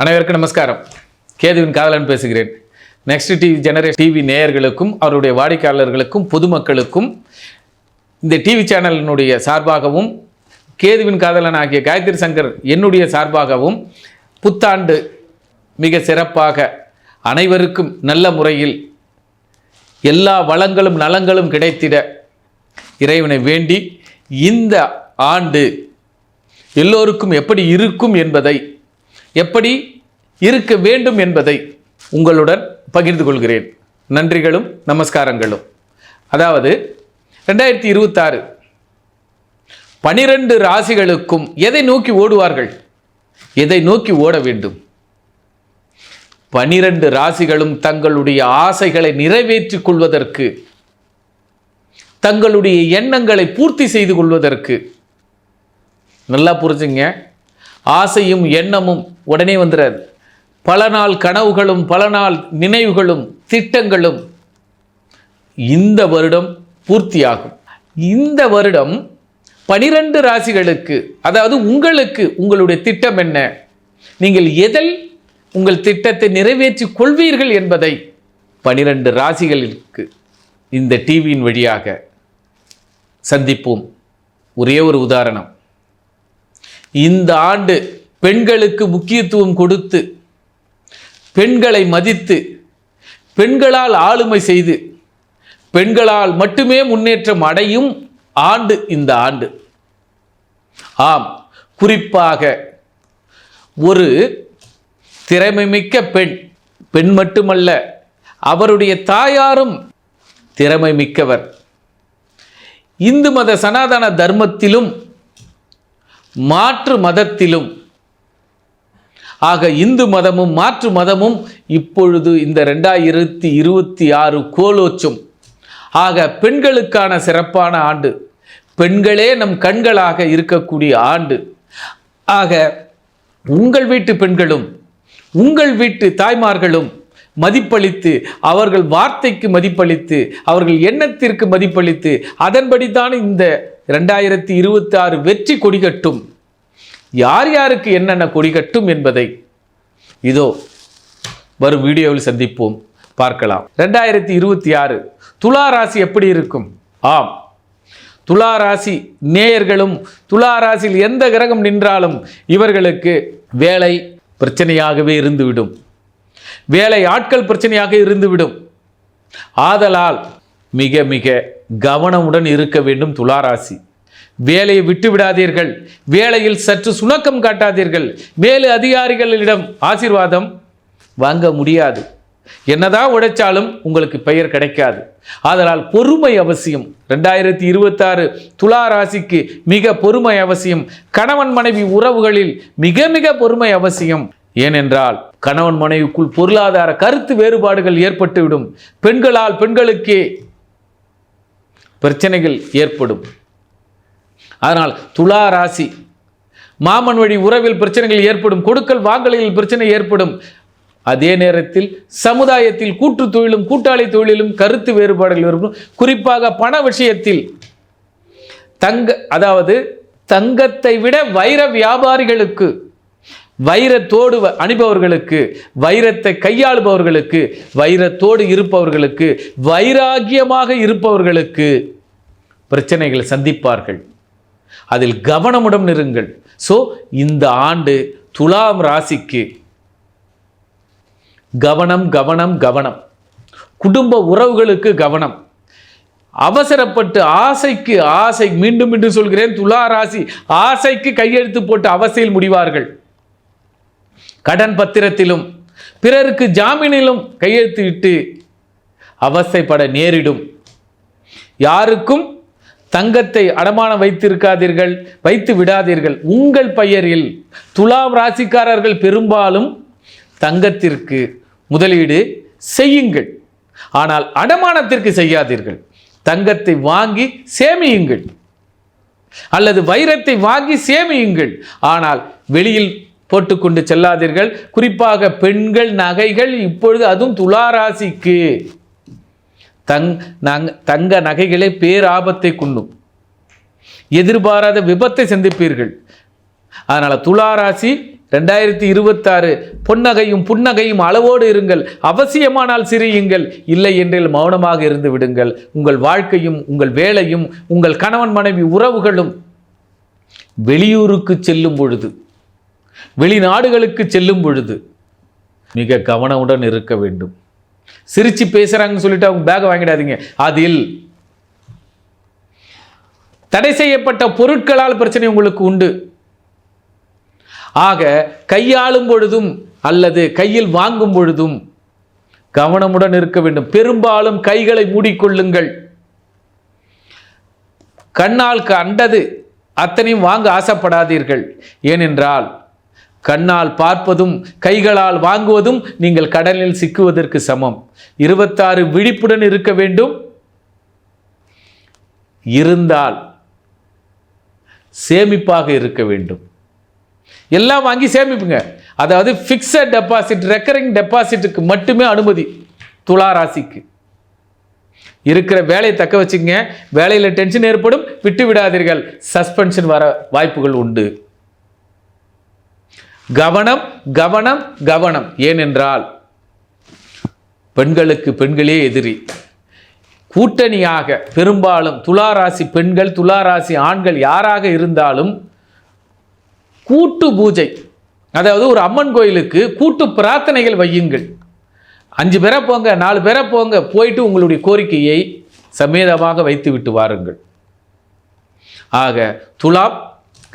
அனைவருக்கும் நமஸ்காரம். கேதுவின் காதலன் பேசுகிறேன். நெக்ஸ்ட் டிவி ஜெனரேஷன் டிவி நேயர்களுக்கும் அவருடைய வாடிக்கையாளர்களுக்கும் பொதுமக்களுக்கும் இந்த டிவி சேனலினுடைய சார்பாகவும் கேதுவின் காதலன் ஆகிய காயத்ரி சங்கர் என்னுடைய சார்பாகவும் புத்தாண்டு மிக சிறப்பாக அனைவருக்கும் நல்ல முறையில் எல்லா வளங்களும் நலங்களும் கிடைத்திட இறைவனை வேண்டி இந்த ஆண்டு எல்லோருக்கும் எப்படி இருக்கும் என்பதை எப்படி இருக்க வேண்டும் என்பதை உங்களுடன் பகிர்ந்து கொள்கிறேன். நன்றிகளும் நமஸ்காரங்களும். அதாவது ரெண்டாயிரத்தி இருபத்தாறு பனிரெண்டு ராசிகளுக்கும் எதை நோக்கி ஓடுவார்கள்? எதை நோக்கி ஓட வேண்டும்? பனிரெண்டு ராசிகளும் தங்களுடைய ஆசைகளை நிறைவேற்றிக் கொள்வதற்கு தங்களுடைய எண்ணங்களை பூர்த்தி செய்து கொள்வதற்கு நல்லா புரிஞ்சுங்க. ஆசையும் எண்ணமும் உடனே வந்துடுறாரு பல நாள் கனவுகளும் பல நாள் நினைவுகளும் திட்டங்களும் இந்த வருடம் பூர்த்தியாகும். இந்த வருடம் பனிரெண்டு ராசிகளுக்கு அதாவது உங்களுக்கு உங்களுடைய திட்டம் என்ன? நீங்கள் எதில் உங்கள் திட்டத்தை நிறைவேற்றிக் கொள்வீர்கள் என்பதை பனிரெண்டு ராசிகளுக்கு இந்த டிவியின் வழியாக சந்திப்போம். ஒரே ஒரு உதாரணம். இந்த ஆண்டு பெண்களுக்கு முக்கியத்துவம் கொடுத்து பெண்களை மதித்து பெண்களால் ஆளுமை செய்து பெண்களால் மட்டுமே முன்னேற்றம் அடையும் ஆண்டு இந்த ஆண்டு. ஆம் குறிப்பாக ஒரு திறமைமிக்க பெண் பெண் மட்டுமல்ல அவருடைய தாயாரும் திறமை மிக்கவர் இந்து மத சனாதன தர்மத்திலும் மாற்று மதத்திலும் ஆக இந்து மதமும் மாற்று மதமும் இப்பொழுது இந்த ரெண்டாயிரத்தி இருபத்தி ஆறு கோலோச்சும். ஆக பெண்களுக்கான சிறப்பான ஆண்டு. பெண்களே நம் கண்களாக இருக்கக்கூடிய ஆண்டு. ஆக உங்கள் வீட்டு பெண்களும் உங்கள் வீட்டு தாய்மார்களும் மதிப்பளித்து அவர்கள் வார்த்தைக்கு மதிப்பளித்து அவர்கள் எண்ணத்திற்கு மதிப்பளித்து அதன்படிதான் இந்த ரெண்டாயிரத்தி இருபத்தி ஆறு வெற்றி கொடிகட்டும். யார் யாருக்கு என்னென்ன கொடிகட்டும் என்பதை இதோ வரும் வீடியோவில் சந்திப்போம். பார்க்கலாம். ரெண்டாயிரத்தி இருபத்தி ஆறு துலா ராசி எப்படி இருக்கும்? ஆம். துலா ராசி நேயர்களும் துலா ராசியில் எந்த கிரகம் நின்றாலும் இவர்களுக்கு வேலை பிரச்சனையாகவே இருந்துவிடும். வேலை ஆட்கள் பிரச்சனையாக இருந்துவிடும். ஆதலால் மிக மிக கவனமுடன் இருக்க வேண்டும் துளாராசி வேலையை விட்டு விடாதீர்கள் வேலையில் சற்று சுணக்கம் காட்டாதீர்கள். மேலு அதிகாரிகளிடம் ஆசீர்வாதம் வாங்க முடியாது. என்னதான் உழைச்சாலும் உங்களுக்கு பெயர் கிடைக்காது. ஆதலால் பொறுமை அவசியம். ரெண்டாயிரத்தி இருபத்தாறு துலா ராசிக்கு மிக பொறுமை அவசியம். கணவன் மனைவி உறவுகளில் மிக மிக பொறுமை அவசியம். ஏனென்றால் கணவன் மனைவிக்குள் பொருளாதார கருத்து வேறுபாடுகள் ஏற்பட்டுவிடும். பெண்களால் பெண்களுக்கே பிரச்சனைகள் ஏற்படும். அதனால் துலா ராசி மாமன் வழி உறவில் பிரச்சனைகள் ஏற்படும் கொடுக்கல் வாங்கலில் பிரச்சனை ஏற்படும். அதே நேரத்தில் சமுதாயத்தில் கூட்டு தொழிலும் கூட்டாளி தொழிலும் கருத்து வேறுபாடுகள் ஏற்படும். குறிப்பாக பண விஷயத்தில் தங்க அதாவது தங்கத்தை விட வைர வியாபாரிகளுக்கு வைரத்தோடு வ- அணிபவர்களுக்கு வைரத்தை கையாளுபவர்களுக்கு வைரத்தோடு இருப்பவர்களுக்கு வைராகியமாக இருப்பவர்களுக்கு பிரச்சனைகளை சந்திப்பார்கள். அதில் கவனமுடன் இருங்கள். ஸோ இந்த ஆண்டு துலாம் ராசிக்கு கவனம் கவனம் கவனம். குடும்ப உறவுகளுக்கு கவனம். அவசரப்பட்டு ஆசைக்கு ஆசை மீண்டும் மீண்டும் சொல்கிறேன் துலா ராசி ஆசைக்கு கையெழுத்து போட்டு அவசையில் முடிவார்கள். கடன் பத்திரத்திலும் பிறருக்கு ஜாமீனிலும் கையெழுத்து இட்டு அவசைப்பட நேரிடும். யாருக்கும் தங்கத்தை அடமானம் வைத்திருக்காதீர்கள் வைத்து விடாதீர்கள். உங்கள் பெயரில் துலாம் ராசிக்காரர்கள் பெரும்பாலும் தங்கத்திற்கு முதலீடு செய்யுங்கள். ஆனால் அடமானத்திற்கு செய்யாதீர்கள். தங்கத்தை வாங்கி சேமியுங்கள். அல்லது வைரத்தை வாங்கி சேமியுங்கள். ஆனால் வெளியில் போட்டுக்கொண்டு செல்லாதீர்கள். குறிப்பாக பெண்கள் நகைகள் இப்பொழுது அதுவும் துளாராசிக்கு தங் நங் தங்க நகைகளே பேராபத்தை கொண்டும் எதிர்பாராத விபத்தை சந்திப்பீர்கள். அதனால் துளாராசி ரெண்டாயிரத்தி இருபத்தாறு பொன்னகையும் புன்னகையும் அளவோடு இருங்கள். அவசியமானால் சிரியுங்கள். இல்லை என்றில் மௌனமாக இருந்து விடுங்கள். உங்கள் வாழ்க்கையும் உங்கள் வேலையும் உங்கள் கணவன் மனைவி உறவுகளும் வெளியூருக்கு செல்லும் பொழுது வெளிநாடுகளுக்கு செல்லும் பொழுது மிக கவனமுடன் இருக்க வேண்டும். சிரிச்சு பேசுறாங்கன்னு சொல்லிட்டு அவங்க பேக்கை வாங்கிடாதீங்க. அதில் தடை செய்யப்பட்ட பொருட்களால் பிரச்சனை உங்களுக்கு உண்டு. ஆக கையாளும் பொழுதும் அல்லது கையில் வாங்கும் பொழுதும் கவனமுடன் இருக்க வேண்டும். பெரும்பாலும் கைகளை மூடிக்கொள்ளுங்கள். கண்ணால் கண்டது அத்தனையும் வாங்க ஆசைப்படாதீர்கள். ஏனென்றால் கண்ணால் பார்ப்பதும் கைகளால் வாங்குவதும் நீங்கள் கடலில் சிக்குவதற்கு சமம். இருபத்தாறு விழிப்புடன் இருக்க வேண்டும். இருந்தால் சேமிப்பாக இருக்க வேண்டும். எல்லாம் வாங்கி சேமிப்புங்க. அதாவது ஃபிக்ஸட் டெபாசிட் ரெக்கரிங் டெபாசிட்டுக்கு மட்டுமே அனுமதி. துலா ராசிக்கு. இருக்கிற வேலையை தக்க வச்சுங்க வேலையில் டென்ஷன் ஏற்படும். விட்டு விடாதீர்கள். சஸ்பென்ஷன் வர வாய்ப்புகள் உண்டு. கவனம் கவனம் கவனம். ஏனென்றால் பெண்களுக்கு பெண்களே எதிரி. கூட்டணியாக பெரும்பாலும் துளாராசி பெண்கள் துளாராசி ஆண்கள் யாராக இருந்தாலும் கூட்டு பூஜை அதாவது ஒரு அம்மன் கோயிலுக்கு கூட்டு பிரார்த்தனைகள் வையுங்கள். அஞ்சு பேரை போங்க நாலு பேரை போங்க போயிட்டு உங்களுடைய கோரிக்கையை சமேதமாக வைத்து விட்டு வாருங்கள். ஆக துலாம்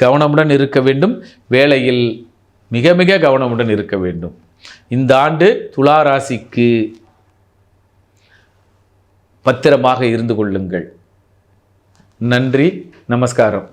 கவனமுடன் இருக்க வேண்டும். வேலையில் மிக மிக கவனமுடன் இருக்க வேண்டும். இந்த ஆண்டு துலா ராசிக்கு பத்திரமாக இருந்து கொள்ளுங்கள். நன்றி நமஸ்காரம்.